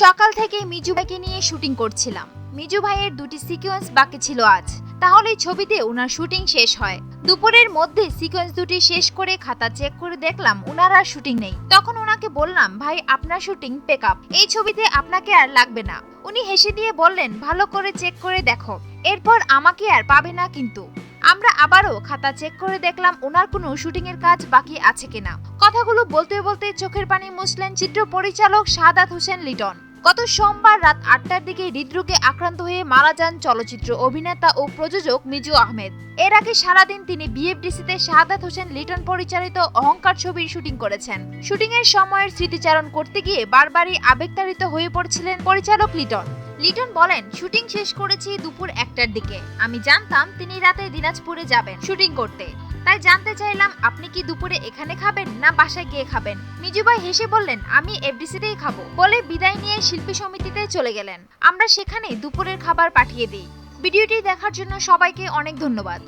সকাল থেকে মিজু ভাইকে নিয়ে শুটিং করছিলাম। মিজু ভাইয়ের দুটি সিকোয়েন্স বাকি ছিল আজ। তাহলেই ছবিতে ওনার শুটিং শেষ হয়। দুপুরের মধ্যে সিকোয়েন্স দুটি শেষ করে খাতা চেক করে দেখলাম ওনার আর শুটিং নেই। তখন ওনাকে বললাম, ভাই, আপনার শুটিং পেক আপ। এই ছবিতে আপনাকে আর লাগবে না। উনি হেসে দিয়ে বললেন, ভালো করে চেক করে দেখো। এরপর আমাকে আর পাবে না কিন্তু। আমরা আবারও খাতা চেক করে দেখলাম ওনার কোনো শুটিং এর কাজ বাকি আছে কিনা। কথাগুলো বলতে বলতে চোখের পানি মুছলেন চিত্র পরিচালক সাদাত হোসেন লিটন। গত সোমবার রাত আটটার দিকে হৃদরোগে আক্রান্ত হয়ে মারা যান চলচ্চিত্র অভিনেতা ও প্রযোজক মিজু আহমেদ। এর আগে সারাদিন তিনি বিএফডিসিতে শাহাদাত হোসেন লিটন পরিচালিত অহংকার ছবির শুটিং করেছেন। শুটিং এর সময়ের স্মৃতিচারণ করতে গিয়ে বারবারই আবেগতাড়িত হয়ে পড়ছিলেন পরিচালক লিটন। লিটন বলেন, শুটিং শেষ করেছি দুপুর একটার দিকে। আমি জানতাম তিনি রাতে দিনাজপুরে যাবেন শুটিং করতে। তাই জানতে চাইলাম, আপনি কি দুপুরে এখানে খাবেন না বাসায় গিয়ে খাবেন? মিজুভাই হেসে বললেন, আমি এফডিসিতেই খাব। বলে বিদায় নিয়ে শিল্পী সমিতিতে চলে গেলেন। আমরা সেখানে দুপুরের খাবার পাঠিয়ে দিই। ভিডিওটি দেখার জন্য সবাইকে অনেক ধন্যবাদ।